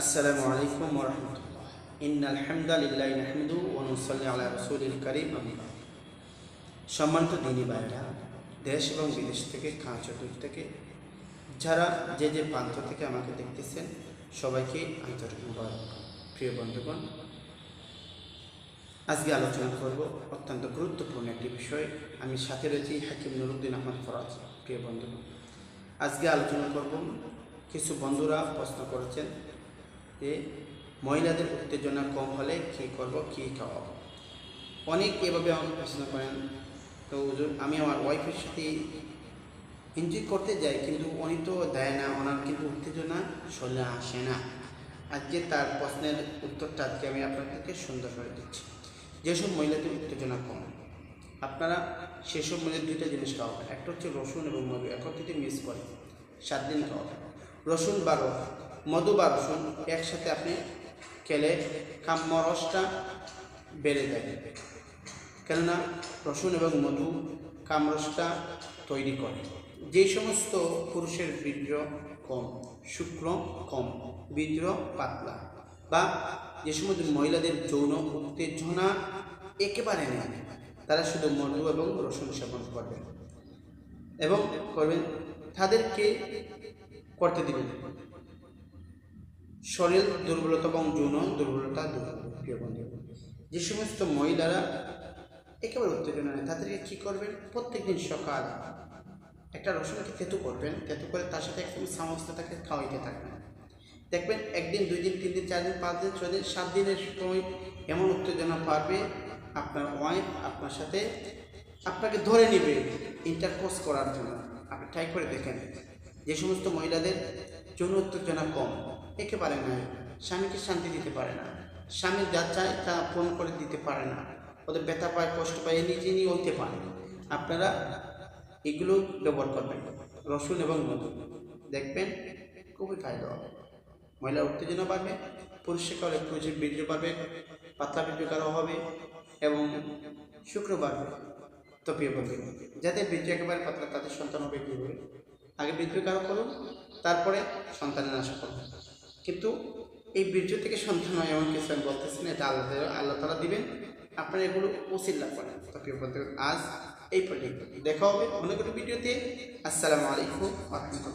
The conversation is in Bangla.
আসসালামু আলাইকুম ওরহমতুল্লাহ ইন্নাল হামদালিল্লাহ নাহমিদু ওয়া নুসাল্লি আলা রাসূলিল কারীম বা'দ। সম্মানিত দিনী ভাইরা দেশ এবং বিদেশ থেকে কাঁচা দূর থেকে, যারা যে যে প্রান্ত থেকে আমাকে দেখতেছেন, সবাইকে আন্তরিক প্রিয় বন্ধুগণ, আজকে আলোচনা করব অত্যন্ত গুরুত্বপূর্ণ একটি বিষয়। আমি সাথে রয়েছি হাকিম নুরুদ্দিন আহমদ ফরাজ। প্রিয় বন্ধুগণ, আজকে আলোচনা করব, কিছু বন্ধুরা প্রশ্ন করেছেন যে মহিলাদের উত্তেজনা কম হলে কী করব, কী খাওয়াবো? অনেক এভাবে আমাকে প্রশ্ন করেন। তো আমি আমার ওয়াইফের সাথে এনজয় করতে যাই, কিন্তু উনি তো দেয় না, ওনার কিন্তু উত্তেজনা শরীরে আসে না। আজকে তার প্রশ্নের উত্তরটা আজকে আমি আপনাদেরকে সুন্দর করে দিচ্ছি। যেসব মহিলাদের উত্তেজনা কম, আপনারা সেসব মহিলাদের দুইটা জিনিস খাওয়াবেন একটা হচ্ছে রসুন এবং মধু একত্রিত মিস করে সাত দিন খাওয়াবেন রসুন বা রস মধু বা রসুন একসাথে আপনি খেলে কাম্য রসটা বেড়ে যাবে কেননা রসুন এবং মধু কামরসটা তৈরি করে। যে সমস্ত পুরুষের বীর্য কম, শুক্র কম, বীর্য পাতলা বা যে সমস্ত মহিলাদের যৌন উত্তেজনা একেবারে নেই, তারা শুধু মধু এবং রসুন সেবন করবেন এবং করবেন, তাদেরকে করতে দিবেন। শরীর দুর্বলতা এবং যৌন দুর্বলতা দূর হবে প্রিয় বন্ধু যে সমস্ত মহিলারা একেবারে উত্তেজনা নেই তাদেরকে কী করবেন? প্রত্যেকদিন সকাল একটা রসুনকে তেতু করবেন। তেতু করে তার সাথে একদম সমস্ত তাকে খাওয়াইতে থাকবেন। দেখবেন একদিন, দুই দিন, তিন দিন, চার দিন, পাঁচ দিন, ছয় দিন, সাত দিনের সময় এমন উত্তেজনা পারবে আপনার ওয়াইফ আপনার সাথে আপনাকে ধরে নেবে ইন্টারকোর্স করার জন্য। আপনি ট্রাই করে দেখেন। যে সমস্ত মহিলাদের যৌন উত্তেজনা কম। একেবারে নয়। স্বামীকে শান্তি দিতে পারে না। স্বামী যা চায় তা পূরণ করে দিতে পারে না। ওদের ব্যথা পায়, কষ্ট পায় নিজে নিয়ে হইতে পারে আপনারা এগুলো ব্যবহার করবেন। রসুন এবং মধু। দেখবেন খুবই ফায়দা হবে। মহিলা উত্তেজনা বাড়বে, পুরুষের কারণে পুরুষের বীর্য বাড়বে, পাতলা বীর্য কারও হবে এবং শুক্রবার বাড়বে। তো প্রিয় বন্ধু যাদের বীর্য একেবারে পাতলা, তাদের সন্তান হবে কীভাবে? আগে বীর্য কারও করুন, তারপরে সন্তানের আশা করুন। কিন্তু এই বীর্য থেকে সন্তান হয় এমন কিছু আমি বলতেছি না, এটা আল্লাহ আল্লাহ তালা দিবেন। আপনার এগুলো ওসিল্লা করেন। তো প্রিয় বন্ধু আজ এই পর্যন্ত দেখা হবে অন্য কোনো ভিডিওতে। আসসালামু আলাইকুম রহমতুল্লাহ।